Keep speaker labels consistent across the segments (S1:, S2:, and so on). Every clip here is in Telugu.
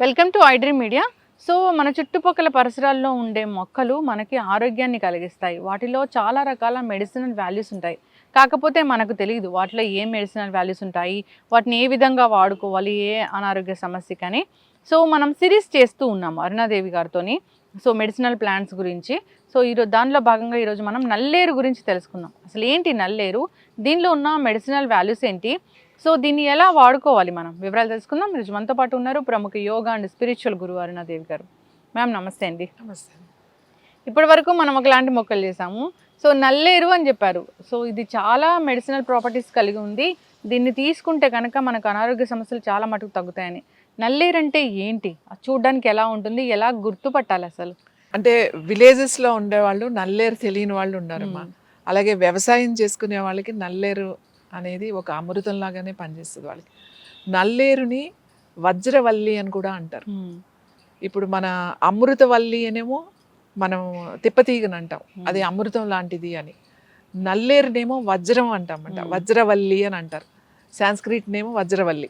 S1: Welcome to iDream media. So మన చుట్టుపక్కల పరిసరాల్లో ఉండే మొక్కలు మనకి ఆరోగ్యాన్ని కలిగిస్తాయి. వాటిలో చాలా రకాల మెడిసినల్ వాల్యూస్ ఉంటాయి. కాకపోతే మనకు తెలియదు వాటిలో ఏ మెడిసినల్ వాల్యూస్ ఉంటాయి వాటిని ఏ విధంగా వాడుకోవాలి ఏ అనారోగ్య సమస్యకని. సో మనం సిరీస్ చేస్తూ ఉన్నాము అరుణాదేవి గారితోని. సో మెడిసినల్ ప్లాంట్స్ గురించి. సో ఈరోజు దానిలో భాగంగా ఈరోజు మనం నల్లేరు గురించి తెలుసుకుందాం. అసలు ఏంటి నల్లేరు? దీనిలో ఉన్న మెడిసినల్ వాల్యూస్ ఏంటి? సో దీన్ని ఎలా వాడుకోవాలి మనం? వివరాలు తెలుసుకుందాం. ఈరోజు మనతో పాటు ఉన్నారు ప్రముఖ యోగా అండ్ స్పిరిచువల్ గురువు అరుణాదేవి గారు. మ్యామ్ నమస్తే అండి.
S2: నమస్తే.
S1: ఇప్పటి వరకు మనం ఒకలాంటి మొక్కలు చేసాము. సో నల్లేరు అని చెప్పారు. సో ఇది చాలా మెడిసినల్ ప్రాపర్టీస్ కలిగి ఉంది. దీన్ని తీసుకుంటే కనుక మనకు అనారోగ్య సమస్యలు చాలా మటుకు తగ్గుతాయని. నల్లేరు అంటే ఏంటి? అది చూడడానికి ఎలా ఉంటుంది? ఎలా గుర్తుపట్టాలి అసలు?
S2: అంటే విలేజెస్లో ఉండే వాళ్ళు నల్లేరు తెలియని వాళ్ళు ఉన్నారమ్మా.
S1: మ్మ్.
S2: అలాగే వ్యవసాయం చేసుకునే వాళ్ళకి నల్లేరు అనేది ఒక అమృతం లాగానే పనిచేస్తుంది వాళ్ళకి. నల్లేరుని వజ్రవల్లి అని కూడా అంటారు. ఇప్పుడు మన అమృతవల్లి అనేమో మనం తిప్పతీగని అంటాం. అది అమృతం లాంటిది అని. నల్లేరునేమో వజ్రం అంటామంట. వజ్రవల్లి అని అంటారు. సాంస్క్రిట్ నేమో వజ్రవల్లి.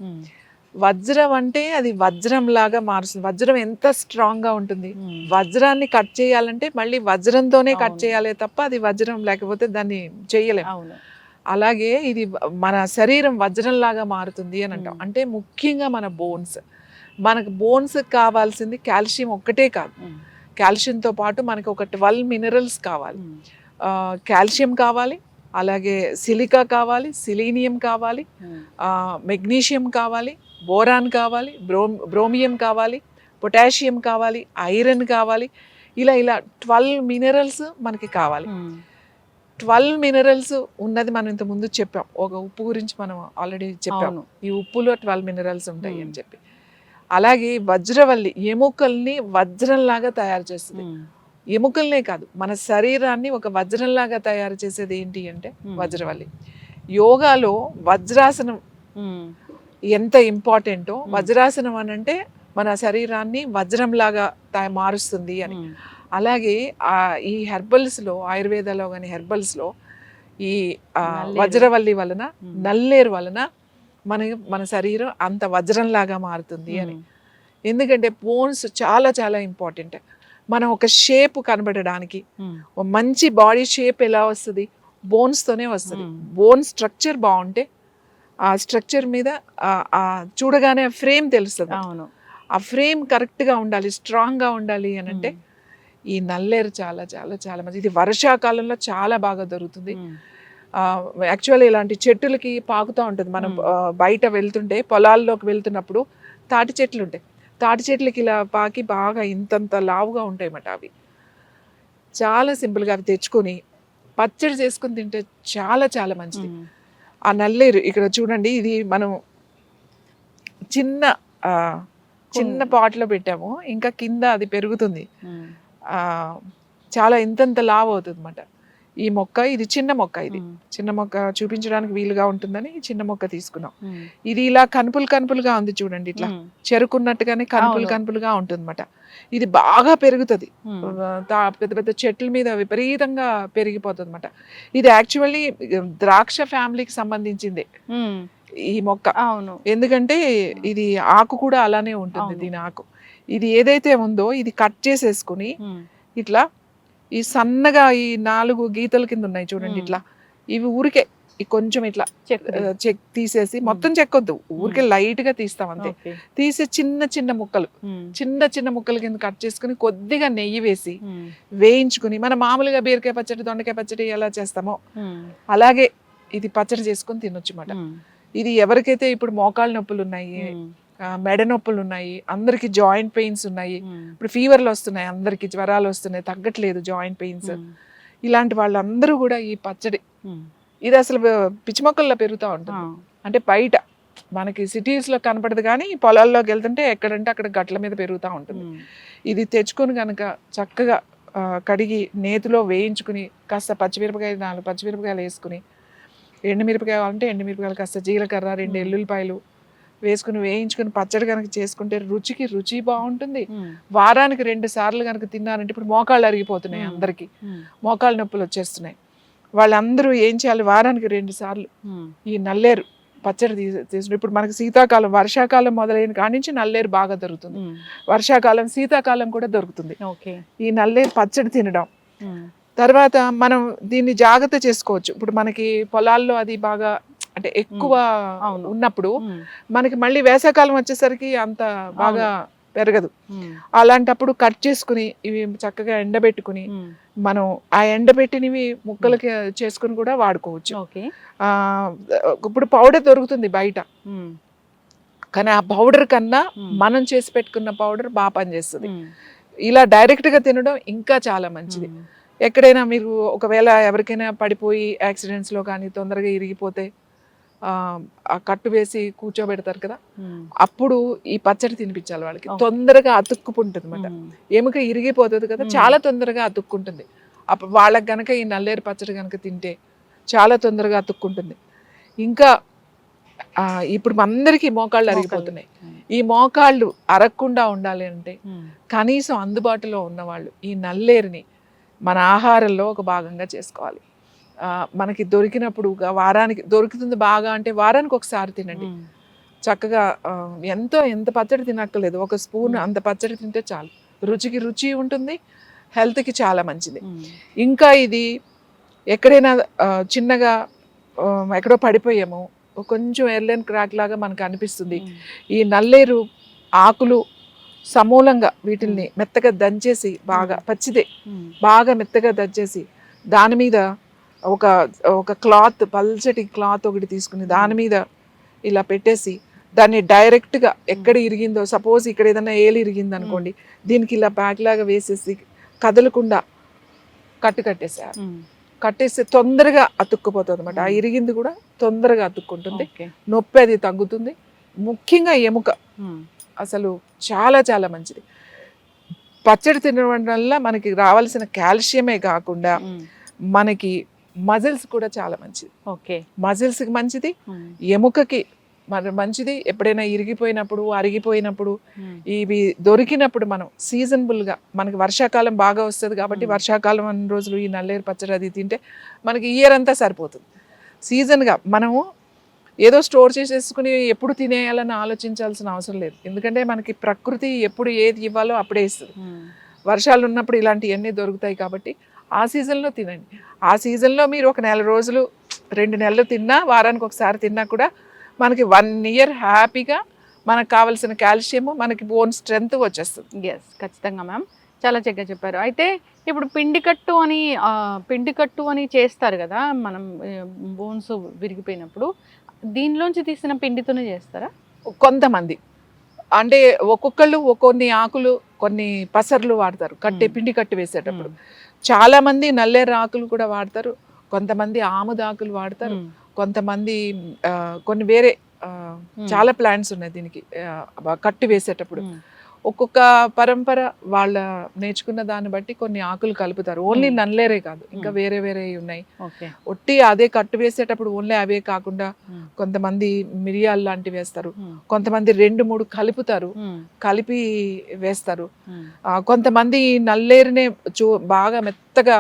S2: వజ్రం అంటే అది వజ్రం లాగా మారుస్తుంది. వజ్రం ఎంత స్ట్రాంగ్గా ఉంటుంది. వజ్రాన్ని కట్ చేయాలంటే మళ్ళీ వజ్రంతోనే కట్. చేయాలి తప్ప అది వజ్రం లేకపోతే దాన్ని చేయలేం.
S1: అవును.
S2: అలాగే ఇది మన శరీరం వజ్రం లాగా మారుతుంది అని అంటాం. అంటే ముఖ్యంగా మన బోన్స్ మనకు బోన్స్ కావాల్సింది కాల్షియం ఒక్కటే కాదు. కాల్షియంతో పాటు మనకి ఒక ట్వెల్వ్ మినరల్స్ కావాలి. కాల్షియం కావాలి అలాగే సిలికా కావాలి సిలీనియం కావాలి. మెగ్నీషియం కావాలి బోరాన్ కావాలి బ్రో బ్రోమియం కావాలి పొటాషియం కావాలి ఐరన్ కావాలి ఇలా ఇలా ట్వెల్వ్ మినరల్స్ మనకి కావాలి. ట్వెల్వ్ మినరల్స్ ఉన్నది మనం ఇంత ముందు చెప్పాం ఒక ఉప్పు గురించి మనం ఆల్రెడీ చెప్పాం
S1: అవును
S2: ఈ ఉప్పులో ట్వెల్వ్ మినరల్స్ ఉంటాయి అని. చెప్పి అలాగే వజ్రవల్లి ఎముకల్ని వజ్రంలాగా తయారు చేస్తుంది. ఎముకల్నే కాదు మన శరీరాన్ని ఒక వజ్రంలాగా తయారు చేసేది ఏంటి అంటే. వజ్రవల్లి యోగాలో వజ్రాసనం. ఎంత ఇంపార్టెంటో వజ్రాసనం అని అంటే మన శరీరాన్ని వజ్రంలాగా మారుస్తుంది అని. అలాగే ఈ హెర్బల్స్లో ఆయుర్వేదాలో కానీ హెర్బల్స్లో ఈ. వజ్రవల్లి వలన. నల్లేరు వలన మన మన శరీరం అంత వజ్రంలాగా మారుతుంది అని. ఎందుకంటే బోన్స్ చాలా చాలా ఇంపార్టెంట్ మనం ఒక షేప్ కనబడడానికి మంచి బాడీ షేప్ ఎలా వస్తుంది బోన్స్తోనే వస్తుంది. బోన్ స్ట్రక్చర్ బాగుంటే ఆ స్ట్రక్చర్ మీద చూడగానే ఫ్రేమ్ తెలుస్తుంది
S1: అవును
S2: ఆ ఫ్రేమ్ కరెక్ట్గా ఉండాలి స్ట్రాంగ్గా ఉండాలి అని అంటే. ఈ నల్లేరు చాలా చాలా చాలా మంచి ఇది వర్షాకాలంలో చాలా బాగా దొరుకుతుంది. యాక్చువల్లీ ఇలాంటి చెట్టులకి పాకుతూ ఉంటుంది. మనం బయట వెళ్తుంటే పొలాల్లోకి వెళ్తున్నప్పుడు తాటి చెట్లు ఉంటాయి. తాటి చెట్లకి ఇలా పాకి బాగా ఇంతంత లావుగా ఉంటాయి అన్నమాట అవి. చాలా సింపుల్గా అవి తెచ్చుకొని పచ్చడి చేసుకొని తింటే చాలా చాలా మంచిది. ఆ నల్లేరు ఇక్కడ చూడండి ఇది మనం చిన్న ఆ, చిన్న పాట్లో పెట్టాము. ఇంకా కింద అది పెరుగుతుంది. చాలా ఇంతంత లావ్ అవుతుంది అనమాట ఈ మొక్క ఇది చిన్న మొక్క ఇది. చిన్న మొక్క చూపించడానికి వీలుగా ఉంటుందని ఈ చిన్న మొక్క తీసుకున్నాం. ఇది ఇలా కనుపులు కనుపులుగా ఉంది చూడండి ఇట్లా. చెరుకున్నట్టుగానే కనుపులు. కనుపులుగా ఉంటుంది ఇది బాగా పెరుగుతుంది పెద్ద పెద్ద చెట్ల మీద విపరీతంగా పెరిగిపోతుంది అనమాట ఇది యాక్చువల్లీ ద్రాక్ష ఫ్యామిలీకి సంబంధించింది. ఈ మొక్క
S1: అవును
S2: ఎందుకంటే ఇది ఆకు కూడా అలానే ఉంటుంది. దీని ఆకు ఇది ఏదైతే ఉందో ఇది కట్ చేసేసుకుని
S1: మ్మ్.
S2: ఇట్లా ఈ సన్నగా ఈ నాలుగు గీతల కింద ఉన్నాయి చూడండి
S1: మ్మ్.
S2: ఇట్లా ఇవి ఊరికే కొంచెం ఇట్లా
S1: చెక్
S2: తీసేసి మొత్తం చెక్కొద్దు ఊరికే లైట్గా తీస్తాం అంతే తీసి చిన్న చిన్న ముక్కలు. చిన్న చిన్న ముక్కల కింద కట్ చేసుకుని కొద్దిగా నెయ్యి వేసి. వేయించుకుని మన మామూలుగా బీరకాయ పచ్చడి దొండకాయ పచ్చడి ఎలా చేస్తామో. అలాగే ఇది పచ్చడి చేసుకొని తినొచ్చు అన్నమాట. ఇది ఎవరికైతే ఇప్పుడు మోకాళ్ళ నొప్పులు ఉన్నాయి మెడ నొప్పులు ఉన్నాయి అందరికి జాయింట్ పెయిన్స్ ఉన్నాయి. ఇప్పుడు ఫీవర్లు వస్తున్నాయి అందరికి జ్వరాలు వస్తున్నాయి తగ్గట్లేదు జాయింట్ పెయిన్స్. ఇలాంటి వాళ్ళందరూ కూడా ఈ పచ్చడి. ఇది అసలు పిచ్చి మొక్కల్లో పెరుగుతూ. ఉంటుంది అంటే బయట మనకి cities లో కనపడదు కానీ పొలాల్లోకి వెళ్తుంటే ఎక్కడంటే అక్కడ గట్ల మీద పెరుగుతూ ఉంటుంది. ఇది తెచ్చుకొని కనుక చక్కగా కడిగి నేతిలో వేయించుకుని కాస్త పచ్చిమిరపకాయ నాలుగు పచ్చిమిరపకాయలు వేసుకుని ఎండుమిరపకాయ కావాలంటే ఎండుమిరపకాయలు కాస్త జీలకర్ర రెండు. ఎల్లుల్లిపాయలు వేసుకుని వేయించుకుని పచ్చడి కనుక చేసుకుంటే రుచికి రుచి బాగుంటుంది. వారానికి రెండు సార్లు కనుక తిన్నారంటే ఇప్పుడు మోకాళ్ళు అరిగిపోతున్నాయి. అందరికీ. మోకాళ్ళ నొప్పులు వచ్చేస్తున్నాయి వాళ్ళందరూ ఏం చేయాలి వారానికి రెండు సార్లు. ఈ నల్లేరు పచ్చడి తీసి తీసుకుని ఇప్పుడు మనకి శీతాకాలం వర్షాకాలం మొదలైన కాడి నుంచి నల్లేరు బాగా దొరుకుతుంది. వర్షాకాలం శీతాకాలం కూడా దొరుకుతుంది
S1: ఓకే
S2: ఈ నల్లేరు పచ్చడి తినడం. తర్వాత మనం దీన్ని జాగ్రత్త చేసుకోవచ్చు ఇప్పుడు మనకి పొలాల్లో అది బాగా అంటే ఎక్కువ. ఉన్నప్పుడు. మనకి మళ్ళీ వేసవకాలం వచ్చేసరికి అంత బాగా పెరగదు. అలాంటప్పుడు కట్ చేసుకుని ఇవి చక్కగా ఎండబెట్టుకుని. మనం ఆ ఎండబెట్టినవి ముక్కలకి చేసుకుని కూడా వాడుకోవచ్చు ఇప్పుడు పౌడర్ దొరుకుతుంది బయట. కానీ ఆ పౌడర్ కన్నా. మనం చేసి పెట్టుకున్న పౌడర్ బాగా పనిచేస్తుంది. ఇలా డైరెక్ట్గా తినడం ఇంకా చాలా మంచిది. ఎక్కడైనా మీరు ఒకవేళ ఎవరికైనా పడిపోయి యాక్సిడెంట్స్లో కానీ తొందరగా ఇరిగిపోతే కట్టు వేసి కూర్చోబెడతారు కదా
S1: ఉమ్.
S2: అప్పుడు ఈ పచ్చడి తినిపించాలి వాళ్ళకి. తొందరగా అతుక్కుpunటుంది అనమాట. ఎముక ఇరిగిపోతుంది కదా
S1: మ్మ్.
S2: చాలా తొందరగా అతుక్కుంటుంది అప్పుడు వాళ్ళకి గనక ఈ నల్లేరు పచ్చడి గనక తింటే చాలా తొందరగా అతుక్కుంటుంది ఇంకా ఇప్పుడు అందరికీ మోకాళ్ళు. అరిగిపోతున్నాయి. ఈ మోకాళ్ళు అరగకుండా ఉండాలి అంటే. కనీసం అందుబాటులో ఉన్నవాళ్ళు ఈ నల్లేరుని మన ఆహారంలో ఒక భాగంగా చేసుకోవాలి మనకి దొరికినప్పుడు వారానికి దొరుకుతుంది బాగా అంటే వారానికి ఒకసారి తినండి. చక్కగా ఎంతో ఎంత పచ్చడి తినక్కర్లేదు ఒక స్పూన్. అంత పచ్చడి తింటే చాలు రుచికి రుచి ఉంటుంది హెల్త్కి చాలా మంచిది. ఇంకా ఇది ఎక్కడైనా చిన్నగా ఎక్కడో పడిపోయాము కొంచెం ఎర్లెన్ క్రాక్ లాగా మనకు అనిపిస్తుంది. ఈ నల్లేరు ఆకులు సమూలంగా వీటిల్ని మెత్తగా దంచేసి బాగా. పచ్చిదే. బాగా మెత్తగా దంచేసి దాని మీద ఒక ఒక క్లాత్ పల్చటి క్లాత్ ఒకటి తీసుకుని దాని మీద ఇలా పెట్టేసి దాన్ని డైరెక్ట్గా ఎక్కడ ఇరిగిందో సపోజ్ ఇక్కడ ఏదైనా ఏలు ఇరిగింది అనుకోండి దీనికి ఇలా ప్యాక్ లాగా వేసేసి కదలకుండా కట్టు కట్టేసారు. కట్టేస్తే తొందరగా అతుక్కుపోతుంది అనమాట ఆ. ఇరిగింది కూడా తొందరగా అతుక్కుంటుంది నొప్పి అది తగ్గుతుంది ముఖ్యంగా ఎముక. అసలు చాలా చాలా మంచిది పచ్చడి తినడం వల్ల మనకి రావాల్సిన కాల్షియమే కాకుండా. మనకి మజిల్స్ కూడా చాలా మంచిది
S1: ఓకే
S2: మజిల్స్కి మంచిది
S1: ఉమ్.
S2: ఎముకకి మరి మంచిది ఎప్పుడైనా ఇరిగిపోయినప్పుడు అరిగిపోయినప్పుడు
S1: ఉమ్.
S2: ఇవి దొరికినప్పుడు మనం సీజనబుల్గా మనకి వర్షాకాలం బాగా వస్తుంది కాబట్టి
S1: మ్మ్.
S2: వర్షాకాలం అన్ని రోజులు ఈ నల్లేరు పచ్చడి అది తింటే మనకి ఇయర్ అంతా సరిపోతుంది సీజన్గా మనము ఏదో స్టోర్ చేసేసుకుని ఎప్పుడు తినేయాలని ఆలోచించాల్సిన అవసరం లేదు ఎందుకంటే మనకి ప్రకృతి ఎప్పుడు ఏది ఇవ్వాలో అప్పుడే ఇస్తుంది. వర్షాలు ఉన్నప్పుడు ఇలాంటివన్నీ దొరుకుతాయి కాబట్టి ఆ సీజన్లో తినండి. ఆ సీజన్లో మీరు ఒక నెల రోజులు రెండు నెలలు తిన్నా వారానికి ఒకసారి తిన్నా కూడా మనకి వన్ ఇయర్ హ్యాపీగా మనకు కావాల్సిన కాల్షియం మనకి బోన్ స్ట్రెంగ్త్ వచ్చేస్తుంది.
S1: ఎస్ ఖచ్చితంగా మ్యామ్. చాలా చక్కగా చెప్పారు. అయితే ఇప్పుడు పిండి కట్టు అని పిండి కట్టు అని చేస్తారు కదా మనం బోన్స్ విరిగిపోయినప్పుడు దీనిలోంచి తీసిన పిండితోనే చేస్తారా?
S2: కొంతమంది. అంటే ఒక్కొక్కళ్ళు కొన్ని ఆకులు కొన్ని పసర్లు వాడతారు. కట్టె
S1: మ్మ్.
S2: పిండి కట్టి వేసేటప్పుడు.
S1: ఉమ్.
S2: చాలా మంది నల్లేరు ఆకులు కూడా వాడతారు కొంతమంది ఆముద ఆకులు వాడతారు. కొంతమంది ఆ, కొన్ని వేరే. చాలా ప్లాంట్స్ ఉన్నాయి దీనికి కట్టు వేసేటప్పుడు. ఒక్కొక్క పరంపర వాళ్ళ నేర్చుకున్న దాన్ని బట్టి కొన్ని ఆకులు కలుపుతారు ఓన్లీ
S1: మ్మ్.
S2: నల్లేరే కాదు ఇంకా
S1: మ్మ్.
S2: వేరే వేరే ఉన్నాయి ఒట్టి అదే కట్టు వేసేటప్పుడు ఓన్లీ అవే కాకుండా
S1: ఉమ్.
S2: కొంతమంది మిరియాలు లాంటివి వేస్తారు. కొంతమంది రెండు మూడు కలుపుతారు. కలిపి వేస్తారు కొంతమంది నల్లేరునే చూ బాగా మెత్తగా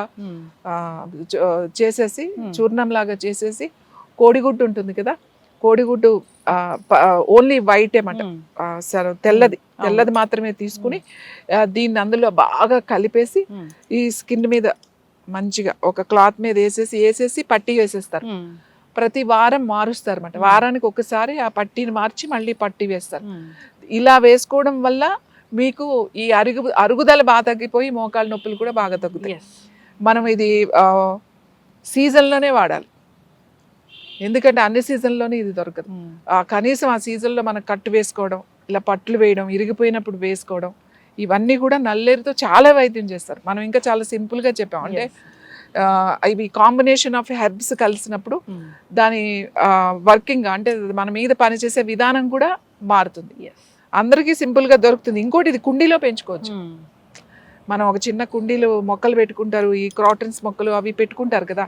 S2: చేసేసి
S1: Hmm.
S2: చూర్ణం లాగా చేసేసి కోడిగుడ్డు ఉంటుంది కదా కోడిగుడ్డు ఓన్లీ వైట్ ఏమంట సరే తెల్లది. తెల్లది మాత్రమే తీసుకుని దీన్ని అందులో బాగా కలిపేసి. ఈ స్కిన్ మీద మంచిగా ఒక క్లాత్ మీద వేసేసి వేసేసి పట్టి వేసేస్తారు. ప్రతి వారం మారుస్తారు అనమాట. వారానికి ఒకసారి ఆ పట్టీని మార్చి మళ్ళీ పట్టి వేస్తారు. ఇలా వేసుకోవడం వల్ల మీకు ఈ అరుగు అరుగుదల బాగా తగ్గిపోయి మోకాళ్ళ నొప్పులు కూడా బాగా తగ్గుతాయి. మనం ఇది సీజన్లోనే వాడాలి. ఎందుకంటే అన్ని సీజన్లోనే ఇది దొరకదు. కనీసం ఆ సీజన్లో మనం కట్టు వేసుకోవడం ఇలా పట్లు వేయడం ఇరిగిపోయినప్పుడు వేసుకోవడం ఇవన్నీ కూడా నల్లేరుతో చాలా వైద్యం చేస్తారు. మనం ఇంకా చాలా సింపుల్గా చెప్పాం. అంటే ఇవి కాంబినేషన్ ఆఫ్ హెర్బ్స్ కలిసినప్పుడు. దాని వర్కింగ్ అంటే మన మీద పనిచేసే విధానం కూడా మారుతుంది. అందరికీ సింపుల్గా దొరుకుతుంది. ఇంకోటి ఇది కుండీలో పెంచుకోవచ్చు. మనం ఒక చిన్న కుండీలో మొక్కలు పెట్టుకుంటారు ఈ క్రాటన్స్ మొక్కలు అవి పెట్టుకుంటారు కదా.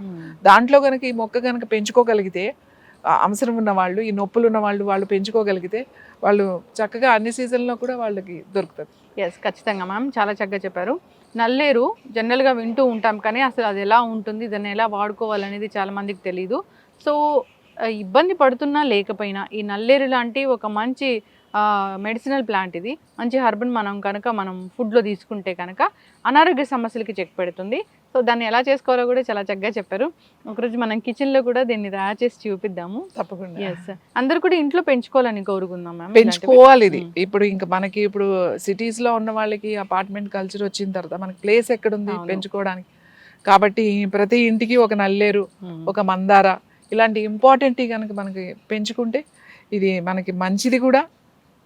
S2: దాంట్లో కనుక ఈ మొక్క కనుక పెంచుకోగలిగితే అవసరం ఉన్న వాళ్ళు ఈ నొప్పులు ఉన్న వాళ్ళు వాళ్ళు పెంచుకోగలిగితే వాళ్ళు చక్కగా అన్ని సీజన్లో కూడా వాళ్ళకి దొరుకుతుంది
S1: ఎస్ ఖచ్చితంగా మ్యామ్. చాలా చక్కగా చెప్పారు. నల్లేరు జనరల్గా వింటూ ఉంటాం కానీ అసలు అది ఎలా ఉంటుంది దాన్ని ఎలా వాడుకోవాలనేది చాలా మందికి తెలియదు సో ఇబ్బంది పడుతున్నా లేకపోయినా ఈ నల్లేరు లాంటి ఒక మంచి మెడిసినల్ ప్లాంట్ ఇది. మంచి హర్బన్ మనం కనుక మనం ఫుడ్లో తీసుకుంటే కనుక అనారోగ్య సమస్యలకి చెక్ పెడుతుంది. సో దాన్ని ఎలా చేసుకోవాలో కూడా చాలా చక్కగా చెప్పారు. ఒకరోజు మనం కిచెన్లో కూడా దీన్ని తయారు చేసి చూపిద్దాము.
S2: తప్పకుండా.
S1: ఎస్ అందరు కూడా ఇంట్లో పెంచుకోవాలని కోరుకుందాం మ్యామ్.
S2: పెంచుకోవాలి ఇది. ఇప్పుడు ఇంకా మనకి ఇప్పుడు సిటీస్లో ఉన్న వాళ్ళకి అపార్ట్మెంట్ కల్చర్ వచ్చిన తర్వాత మనకి ప్లేస్ ఎక్కడుంది. పెంచుకోవడానికి. కాబట్టి ప్రతి ఇంటికి ఒక నల్లేరు ఒక మందార ఇలాంటి ఇంపార్టెంట్ కనుక మనకి పెంచుకుంటే ఇది మనకి మంచిది కూడా.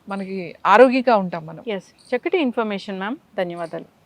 S2: మనకి ఆరోగ్యంగా ఉంటాం మనం.
S1: ఎస్ చక్కటి ఇన్ఫర్మేషన్ మ్యామ్ ధన్యవాదాలు.